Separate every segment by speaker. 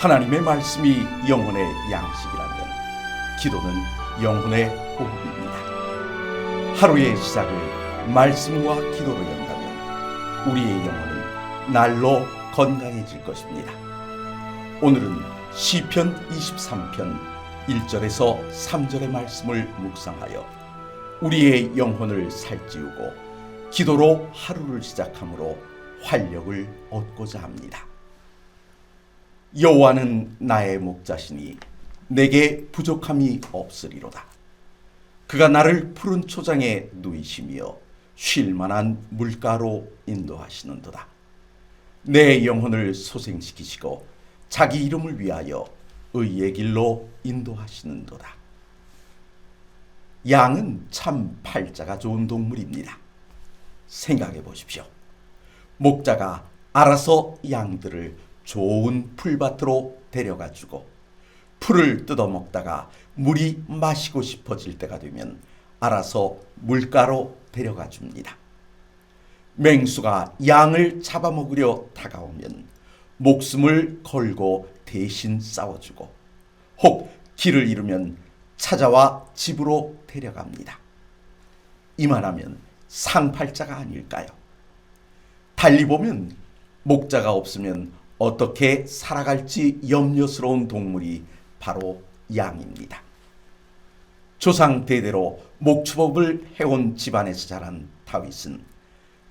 Speaker 1: 하나님의 말씀이 영혼의 양식이라면 기도는 영혼의 호흡입니다. 하루의 시작을 말씀과 기도로 연다면 우리의 영혼은 날로 건강해질 것입니다. 오늘은 시편 23편 1절에서 3절의 말씀을 묵상하여 우리의 영혼을 살찌우고 기도로 하루를 시작함으로 활력을 얻고자 합니다. 여호와는 나의 목자시니 내게 부족함이 없으리로다. 그가 나를 푸른 초장에 누이시며 쉴 만한 물가로 인도하시는도다. 내 영혼을 소생시키시고 자기 이름을 위하여 의의 길로 인도하시는도다. 양은 참 팔자가 좋은 동물입니다. 생각해 보십시오. 목자가 알아서 양들을 좋은 풀밭으로 데려가 주고 풀을 뜯어 먹다가 물이 마시고 싶어질 때가 되면 알아서 물가로 데려가 줍니다. 맹수가 양을 잡아먹으려 다가오면 목숨을 걸고 대신 싸워주고 혹 길을 잃으면 찾아와 집으로 데려갑니다. 이만하면 상팔자가 아닐까요? 달리 보면 목자가 없으면 어떻게 살아갈지 염려스러운 동물이 바로 양입니다. 조상 대대로 목축업을 해온 집안에서 자란 다윗은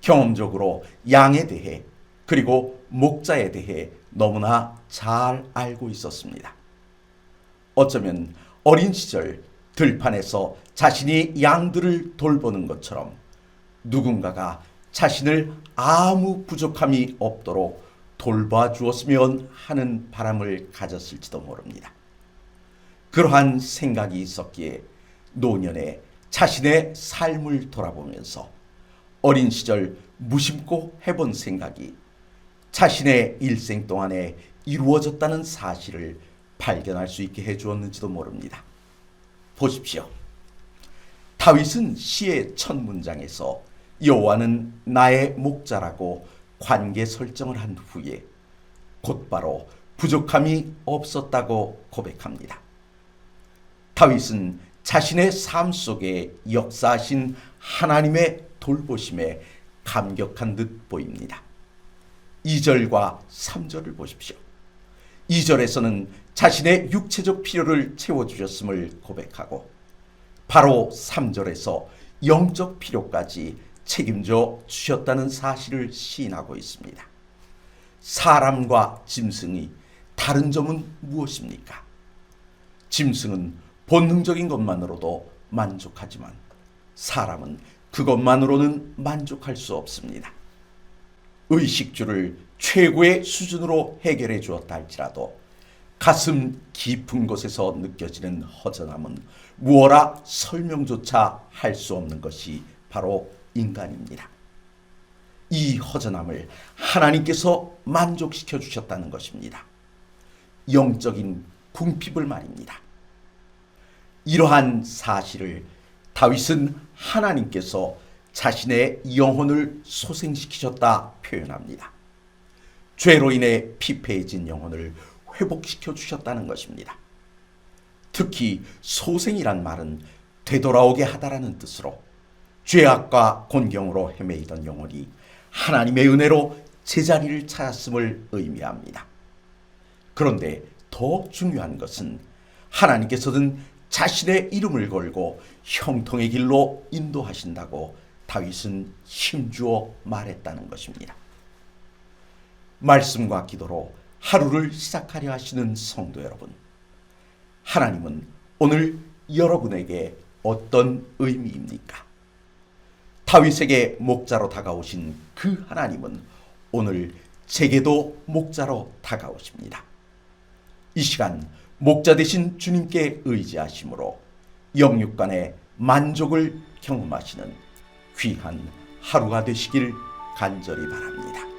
Speaker 1: 경험적으로 양에 대해 그리고 목자에 대해 너무나 잘 알고 있었습니다. 어쩌면 어린 시절 들판에서 자신이 양들을 돌보는 것처럼 누군가가 자신을 아무 부족함이 없도록 돌봐 주었으면 하는 바람을 가졌을지도 모릅니다. 그러한 생각이 있었기에 노년에 자신의 삶을 돌아보면서 어린 시절 무심코 해본 생각이 자신의 일생 동안에 이루어졌다는 사실을 발견할 수 있게 해 주었는지도 모릅니다. 보십시오. 다윗은 시의 첫 문장에서 여호와는 나의 목자라고 관계 설정을 한 후에 곧바로 부족함이 없었다고 고백합니다. 다윗은 자신의 삶 속에 역사하신 하나님의 돌보심에 감격한 듯 보입니다. 2절과 3절을 보십시오. 2절에서는 자신의 육체적 필요를 채워주셨음을 고백하고 바로 3절에서 영적 필요까지 책임져 주셨다는 사실을 시인하고 있습니다. 사람과 짐승이 다른 점은 무엇입니까? 짐승은 본능적인 것만으로도 만족하지만 사람은 그것만으로는 만족할 수 없습니다. 의식주를 최고의 수준으로 해결해 주었다 할지라도 가슴 깊은 곳에서 느껴지는 허전함은 무어라 설명조차 할 수 없는 것이 바로 인간입니다. 이 허전함을 하나님께서 만족시켜 주셨다는 것입니다. 영적인 궁핍을 말입니다. 이러한 사실을 다윗은 하나님께서 자신의 영혼을 소생시키셨다 표현합니다. 죄로 인해 피폐해진 영혼을 회복시켜 주셨다는 것입니다. 특히 소생이란 말은 되돌아오게 하다라는 뜻으로 죄악과 곤경으로 헤매이던 영혼이 하나님의 은혜로 제자리를 찾았음을 의미합니다. 그런데 더 중요한 것은 하나님께서는 자신의 이름을 걸고 형통의 길로 인도하신다고 다윗은 힘주어 말했다는 것입니다. 말씀과 기도로 하루를 시작하려 하시는 성도 여러분. 하나님은 오늘 여러분에게 어떤 의미입니까? 다윗에게 목자로 다가오신 그 하나님은 오늘 제게도 목자로 다가오십니다. 이 시간 목자 되신 주님께 의지하심으로 영육간의 만족을 경험하시는 귀한 하루가 되시길 간절히 바랍니다.